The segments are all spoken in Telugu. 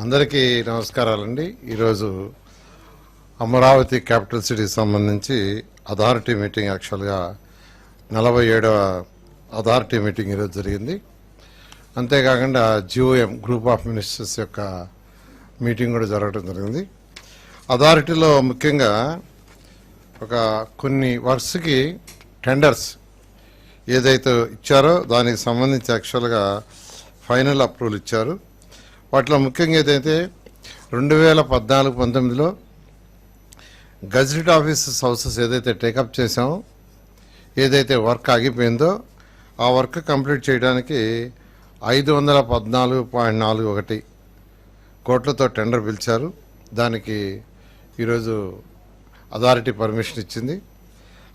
అందరికీ నమస్కారాలండి. ఈరోజు అమరావతి క్యాపిటల్ సిటీకి సంబంధించి అథారిటీ మీటింగ్ యాక్చువల్గా నలభై ఏడవ అథారిటీ మీటింగ్ ఈరోజు జరిగింది. అంతేకాకుండా జిఓఎం గ్రూప్ ఆఫ్ మినిస్టర్స్ యొక్క మీటింగ్ కూడా జరగడం జరిగింది. అథారిటీలో ముఖ్యంగా ఒక కొన్ని వర్క్స్కి టెండర్స్ ఏదైతే ఇచ్చారో దానికి సంబంధించి యాక్చువల్గా ఫైనల్ అప్రూవల్ ఇచ్చారు. వాటిలో ముఖ్యంగా ఏదైతే రెండు వేల పద్నాలుగు పంతొమ్మిదిలో గజెట్ ఆఫీసెస్ హౌసెస్ ఏదైతే టేకప్ చేసామో ఏదైతే వర్క్ ఆగిపోయిందో ఆ వర్క్ కంప్లీట్ చేయడానికి ఐదు వందల పద్నాలుగు పాయింట్ నాలుగు ఒకటి కోట్లతో టెండర్ పిలిచారు. దానికి ఈరోజు అథారిటీ పర్మిషన్ ఇచ్చింది.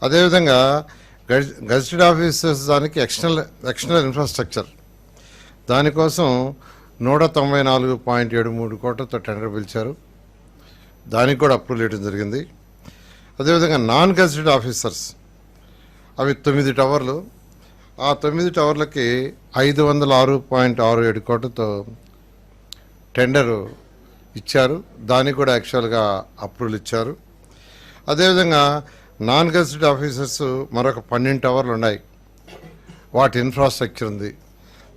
అదేవిధంగా గజ్ గజెటెడ్ ఆఫీసర్స్ దానికి ఎక్స్టర్నల్ ఎక్స్టర్నల్ ఇన్ఫ్రాస్ట్రక్చర్. దానికోసం నూట తొంభై నాలుగు పాయింట్ ఏడు మూడు కోట్లతో టెండర్ పిలిచారు. దానికి కూడా అప్రూవల్ ఇవ్వడం జరిగింది. అదేవిధంగా నాన్ కన్సిడర్డ్ ఆఫీసర్స్ అవి తొమ్మిది టవర్లు. ఆ తొమ్మిది టవర్లకి ఐదు వందల ఆరు పాయింట్ ఆరు ఏడు కోట్లతో టెండరు ఇచ్చారు. దానికి కూడా యాక్చువల్గా అప్రూవల్ ఇచ్చారు. అదేవిధంగా నాన్ కన్సిడర్డ్ ఆఫీసర్స్ మరొక పన్నెండు టవర్లు ఉన్నాయి. వాటి ఇన్ఫ్రాస్ట్రక్చర్ ఉంది.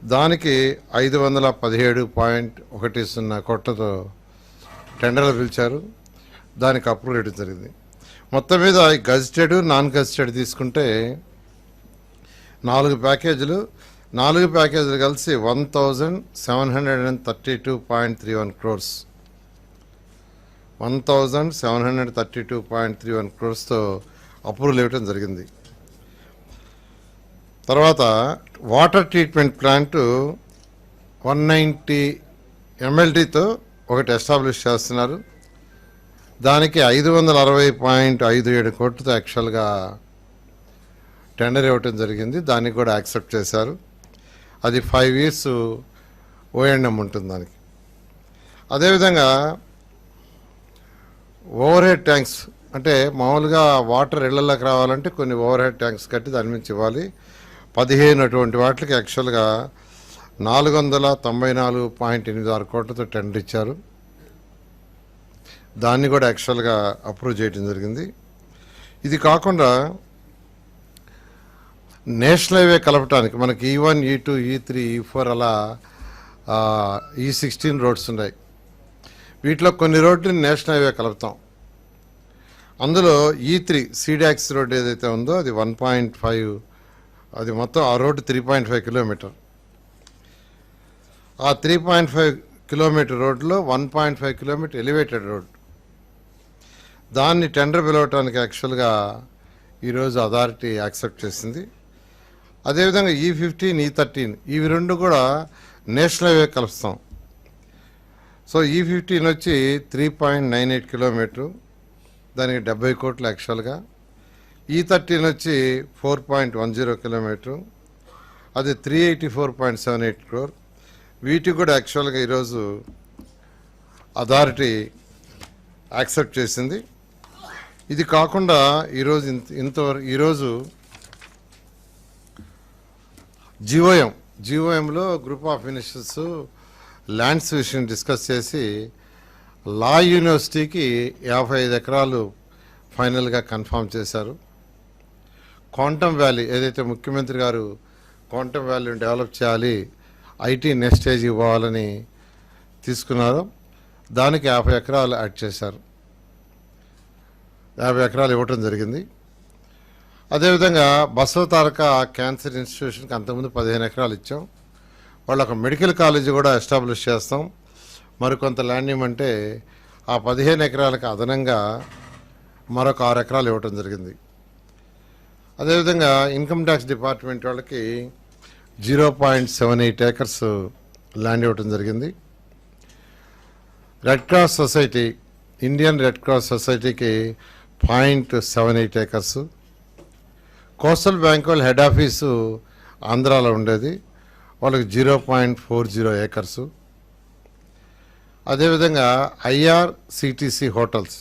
దానికి ఐదు వందల పదిహేడు పాయింట్ ఒకటి సున్నా కోట్లతో టెండర్లు పిలిచారు. దానికి అప్రూవ్ ఇవ్వడం జరిగింది. మొత్తం మీద గజిటెడ్ నాన్ గజిటెడ్ తీసుకుంటే నాలుగు ప్యాకేజీలు నాలుగు ప్యాకేజీలు కలిసి one thousand seven hundred and thirty two point three one crores. One thousand seven hundred thirty two point three one క్రోర్స్తో approval ఇవ్వడం జరిగింది. తర్వాత water treatment plant one ninety ఎంఎల్టీతో ఒకటి ఎస్టాబ్లిష్ చేస్తున్నారు. దానికి ఐదు వందల అరవై పాయింట్ ఐదు ఏడు కోట్లతో యాక్చువల్గా టెండర్ ఇవ్వటం జరిగింది. దానికి కూడా యాక్సెప్ట్ చేశారు. అది ఫైవ్ ఇయర్స్ ఓఎండ్ఎం ఉంటుంది దానికి. అదేవిధంగా ఓవర్ హెడ్ ట్యాంక్స్ అంటే మామూలుగా వాటర్ ఇళ్ళలోకి రావాలంటే కొన్ని ఓవర్ హెడ్ ట్యాంక్స్ కట్టి దాని నుంచి ఇవ్వాలి. పదిహేను అటువంటి వాటికి యాక్చువల్గా నాలుగు వందల తొంభై నాలుగు పాయింట్ ఎనిమిది ఆరు కోట్లతో టెండర్ ఇచ్చారు. దాన్ని కూడా యాక్చువల్గా అప్రూవ్ చేయడం జరిగింది. ఇది కాకుండా నేషనల్ హైవే కలపటానికి మనకి ఈ వన్ ఈ టూ ఈ త్రీ ఈ ఫోర్ అలా ఈ సిక్స్టీన్ e రోడ్స్ ఉన్నాయి. వీటిలో కొన్ని రోడ్లు నేషనల్ హైవే కలుపుతాం. అందులో ఈ త్రీ సీడాక్స్ రోడ్ ఏదైతే ఉందో అది వన్ పాయింట్ ఫైవ్ అది మొత్తం ఆ road three point five kilometer ఆ త్రీ పాయింట్ ఫైవ్ కిలోమీటర్ రోడ్లో one point five kilometer elevated road దాన్ని టెండర్ పిలవటానికి యాక్చువల్గా ఈరోజు అథారిటీ యాక్సెప్ట్ చేసింది. అదేవిధంగా ఈ ఫిఫ్టీన్ ఈ థర్టీన్ ఇవి రెండు కూడా నేషనల్ హైవే కలుస్తాం. సో ఈ ఫిఫ్టీన్ వచ్చి three point nine eight kilometer దానికి డెబ్బై కోట్లు యాక్చువల్గా ఈ థర్టీన్ వచ్చి four point one zero kilometer. అది three eighty four point seven eight crore. వీటి కూడా యాక్చువల్గా ఈరోజు అథారిటీ యాక్సెప్ట్ చేసింది. ఇది కాకుండా ఈరోజు ఇంత ఇంతవరకు ఈరోజు జిఓఎం జీవోఎంలో గ్రూప్ ఆఫ్ మినిస్టర్స్ ల్యాండ్స్ విషయం డిస్కస్ చేసి లా యూనివర్సిటీకి యాభై ఐదు ఎకరాలు ఫైనల్గా కన్ఫర్మ్ చేశారు. క్వాంటమ్ వ్యాలీ ఏదైతే ముఖ్యమంత్రి గారు క్వాంటమ్ వ్యాలీని డెవలప్ చేయాలి ఐటీ నెక్స్ట్ స్టేజ్ ఇవ్వాలని తీసుకున్నారో దానికి యాభై ఎకరాలు యాడ్ చేశారు. యాభై ఎకరాలు ఇవ్వటం జరిగింది. అదేవిధంగా బసవ తారక క్యాన్సర్ ఇన్స్టిట్యూషన్కి అంతకుముందు పదిహేను ఎకరాలు ఇచ్చాం. వాళ్ళు ఒక మెడికల్ కాలేజీ కూడా ఎస్టాబ్లిష్ చేస్తాం. మరికొంత ల్యాండ్ ఇవ్వమంటే ఆ పదిహేను ఎకరాలకు అదనంగా మరొక ఆరు ఎకరాలు ఇవ్వటం జరిగింది. అదేవిధంగా ఇన్కమ్ ట్యాక్స్ డిపార్ట్మెంట్ వాళ్ళకి zero point seven eight acres land ఇవ్వటం జరిగింది. Red cross society Indian red cross సొసైటీకి point seven eight acres. Coastal bank వాళ్ళ హెడ్ ఆఫీసు ఆంధ్రాలో ఉండేది. వాళ్ళకి zero point four zero acres. అదేవిధంగా ఐఆర్సిటీసీ హోటల్స్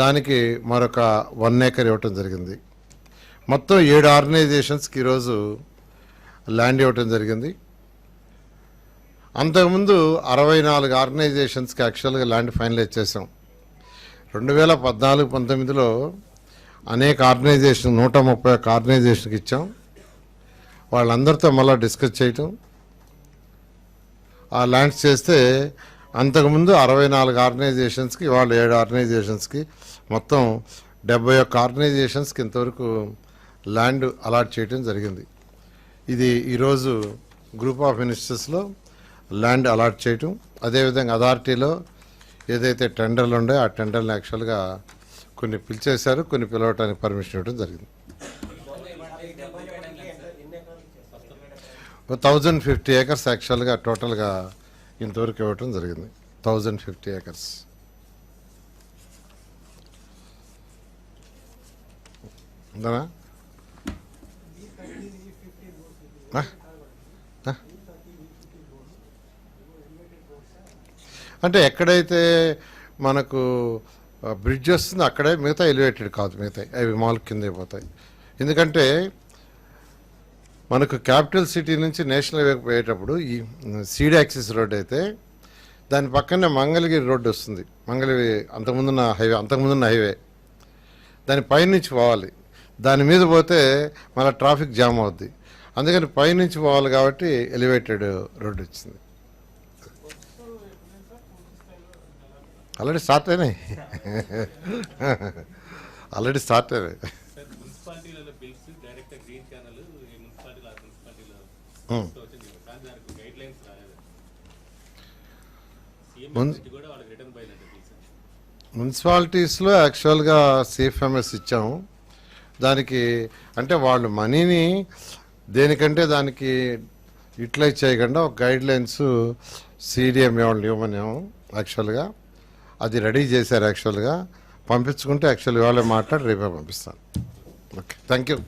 దానికి మరొక వన్ ఏకర్ ఇవ్వటం జరిగింది. మొత్తం ఏడు ఆర్గనైజేషన్స్కి ఈరోజు ల్యాండ్ ఇవ్వటం జరిగింది. అంతకుముందు అరవై నాలుగు ఆర్గనైజేషన్స్కి యాక్చువల్గా ల్యాండ్ ఫైనలైజ్ చేసాం రెండు వేల పద్నాలుగు పంతొమ్మిదిలో అనేక ఆర్గనైజేషన్ నూట ముప్పై ఒక్క ఆర్గనైజేషన్కి ఇచ్చాం. వాళ్ళందరితో మళ్ళీ డిస్కస్ చేయటం. ఆ ల్యాండ్స్ చేస్తే అంతకుముందు అరవై నాలుగు ఆర్గనైజేషన్స్కి వాళ్ళు ఏడు ఆర్గనైజేషన్స్కి మొత్తం డెబ్బై ఒక్క ఆర్గనైజేషన్స్కి ఇంతవరకు ల్యాండ్ అలాట్ చేయడం జరిగింది. ఇది ఈరోజు గ్రూప్ ఆఫ్ మినిస్టర్స్లో ల్యాండ్ అలాట్ చేయటం. అదేవిధంగా అథారిటీలో ఏదైతే టెండర్లు ఉన్నాయో ఆ టెండర్లు యాక్చువల్గా కొన్ని పిలిచేశారు. కొన్ని పిలవటానికి పర్మిషన్ ఇవ్వడం జరిగింది. థౌజండ్ ఫిఫ్టీ ఏకర్స్ యాక్చువల్గా టోటల్గా ఇంతవరకు ఇవ్వటం జరిగింది. Thousand fifty acres. ఉందనా ఆ? ఆ? అంటే ఎక్కడైతే మనకు బ్రిడ్జ్ వస్తుంది అక్కడే మిగతా ఎలివేటెడ్ కాదు మిగతా అవి మాల్ కిందే పోతాయి. ఎందుకంటే మనకు క్యాపిటల్ సిటీ నుంచి నేషనల్ హైవే పోయేటప్పుడు ఈ సీడ్ యాక్సిస్ రోడ్ అయితే దాని పక్కనే మంగళగిరి రోడ్డు వస్తుంది. మంగళగిరి అంతకుముందున్న హైవే అంతకుముందున్న హైవే. దాని పైనుంచి పోవాలి. దాని మీద పోతే మళ్ళీ ట్రాఫిక్ జామ్ అవుద్ది. అందుకని పైనుంచి పోవాలి కాబట్టి ఎలివేటెడ్ రోడ్డు వచ్చింది. ఆల్రెడీ స్టార్ట్ అయినాయి. ఆల్రెడీ స్టార్ట్ అయినాయి. మున్సిపాలిటీస్లో యాక్చువల్గా సేఫ్ ఎంఎస్ ఇచ్చాము. దానికి అంటే వాళ్ళు మనీని దేనికంటే దానికి యూటిలైజ్ చేయకుండా ఒక గైడ్ లైన్స్ సీడిఎం వాళ్ళు ఇవ్వమనేమో యాక్చువల్గా. అది రెడీ చేశారు యాక్చువల్గా. పంపించుకుంటే యాక్చువల్గా ఇవాళ మాట్లాడి రేపే పంపిస్తాను. Okay thank you